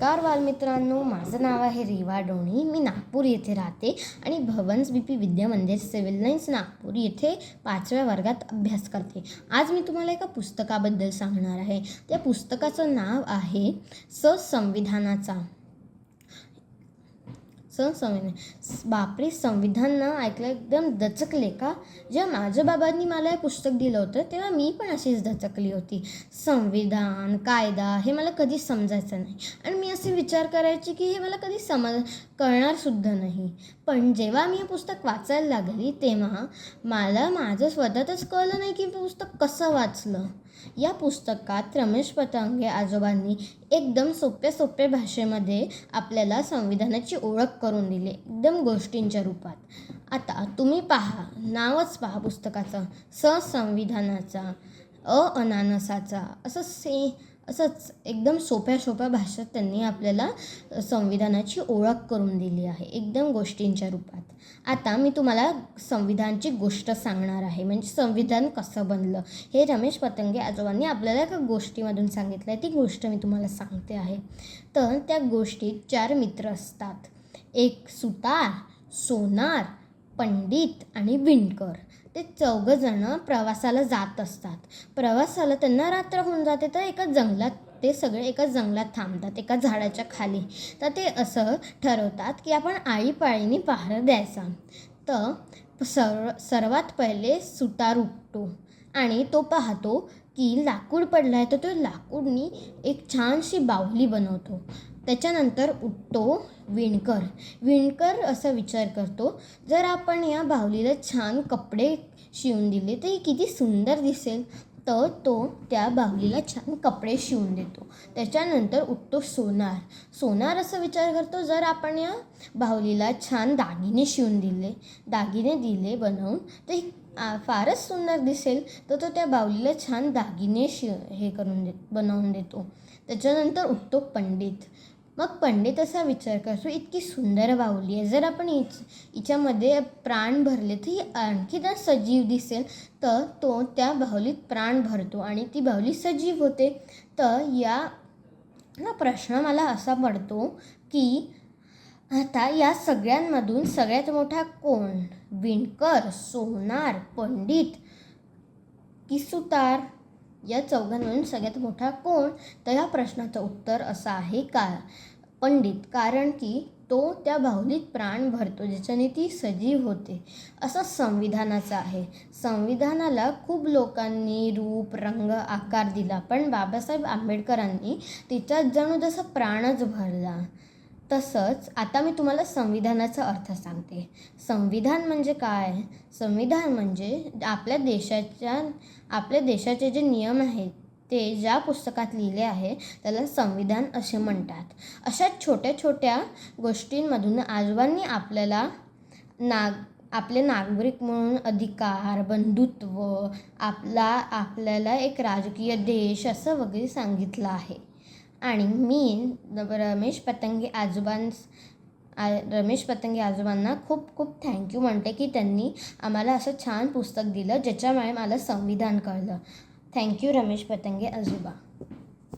नमस्कार बालमित्रांनो माझं नाव आहे रेवा डोणी. मी नागपूर येथे राहते आणि भवन्स बी पी विद्या मंदिर सिव्हिल लाईन्स नागपूर येथे पाचव्या वर्गात अभ्यास करते. आज मी तुम्हाला एका पुस्तकाबद्दल सांगणार आहे. त्या पुस्तकाचं नाव आहे स संविधानाचा संविधान बापरे संविधान ना ऐकलं एकदम दचकले का? जेव्हा माझ्या बाबांनी मला हे पुस्तक दिलं होतं तेव्हा मी पण अशीच दचकली होती. संविधान कायदा हे मला कधी समजायचं नाही. आणि मी असे विचार करायची की हे मला कधी समज कळणारसुद्धा नाही. पण जेव्हा मी हे पुस्तक वाचायला लागली तेव्हा मला माझं स्वतःतच कळलं नाही की पुस्तक कसं वाचलं. या पुस्तकात रमेश पतंगे आजोबांनी एकदम सोप्या सोप्या भाषेमध्ये आपल्याला संविधानाची ओळख करून दिली एकदम गोष्टींच्या रूपात. आता तुम्ही पहा नावच पहा पुस्तकाचं. संविधानाचा अ अनानसाचा असं से असंच एकदम सोप्या सोप्या भाषेत त्यांनी आपल्याला संविधानाची ओळख करून दिली आहे एकदम गोष्टींच्या रूपात. आता मी तुम्हाला संविधानची गोष्ट सांगणार आहे. म्हणजे संविधान कसं बनलं? हे रमेश पतंगे आजोबांनी आपल्याला एका गोष्टीमधून सांगितलं आहे ती गोष्ट मी तुम्हाला सांगते आहे. तर त्या गोष्टीत चार मित्र असतात. एक सुतार सोनार पंडित आणि विणकर. ते चौघंजणं प्रवासाला जात असतात. प्रवासाला त्यांना रात्र होऊन जाते तर एका जंगलात ते सगळे एका जंगलात थांबतात एका झाडाच्या खाली. तर ते असं ठरवतात की आपण आळीपाळीने पहारा द्यायचा. तर सर्व सर्वात पहिले सुतार उठतो आणि तो पाहतो की लाकूड पडलं आहे तर तो लाकूडनी एक छानशी बाहुली बनवतो. त्याच्यानंतर उठतो विणकर. विणकर असा विचार करतो जर आपण या बाहुलीला छान कपडे शिवून दिले तर ही किती सुंदर दिसेल. तर तो त्या बाहुलीला छान कपडे शिवून देतो. त्याच्यानंतर उठतो सोनार. सोनार असा विचार करतो जर आपण या बाहुलीला छान दागिने शिवून दिले दागिने दिले बनवून तर फारच सुंदर दिसेल. तर तो त्या बाहुलीला छान दागिने शिव हे करून दे बनवून देतो. त्याच्यानंतर उठतो पंडित. मग पंडित असा विचार करतो इतकी सुंदर बाहुली आहे. जर आपण हिच हिच्यामध्ये प्राण भरले तर ही आणखीदा सजीव दिसेल. तर तो त्या बाहुलीत प्राण भरतो आणि ती बाहुली सजीव होते. तर या प्रश्न मला असा पडतो की आता या सगळ्यांमधून सगळ्यात मोठा कोण? विणकर सोनार पंडित की सुतार? या चौघांमधून सगळ्यात मोठा कोण? तर या प्रश्नाचं उत्तर असं आहे का? पंडित कारण की तो त्या बाहुलीत प्राण भरतो ज्याच्याने ती सजीव होते. असं संविधानाचं आहे. संविधानाला खूप लोकांनी रूप रंग आकार दिला पण बाबासाहेब आंबेडकरांनी तिच्यात जणू जसं प्राणच भरला तसंच आता मी तुम्हाला संविधानाचा अर्थ सांगते. संविधान म्हणजे काय? संविधान म्हणजे आपल्या देशाच्या आपल्या देशाचे जे नियम आहेत ते ज्या पुस्तकात लिहिले आहे त्याला संविधान असे म्हणतात. अशा छोट्या छोट्या गोष्टींमधून आजोबांनी आपल्याला नाग आपले नागरिक म्हणून अधिकार बंधुत्व आपला आपल्याला एक राजकीय देश असं वगैरे सांगितलं आहे. आणि मी रमेश पतंगे आजोबांस आ रमेश पतंगे आजोबांना खूप खूप थँक्यू म्हणते की त्यांनी आम्हाला असं छान पुस्तक दिलं ज्याच्यामुळे मला संविधान कळलं. थँक्यू रमेश पतंगे आजोबा.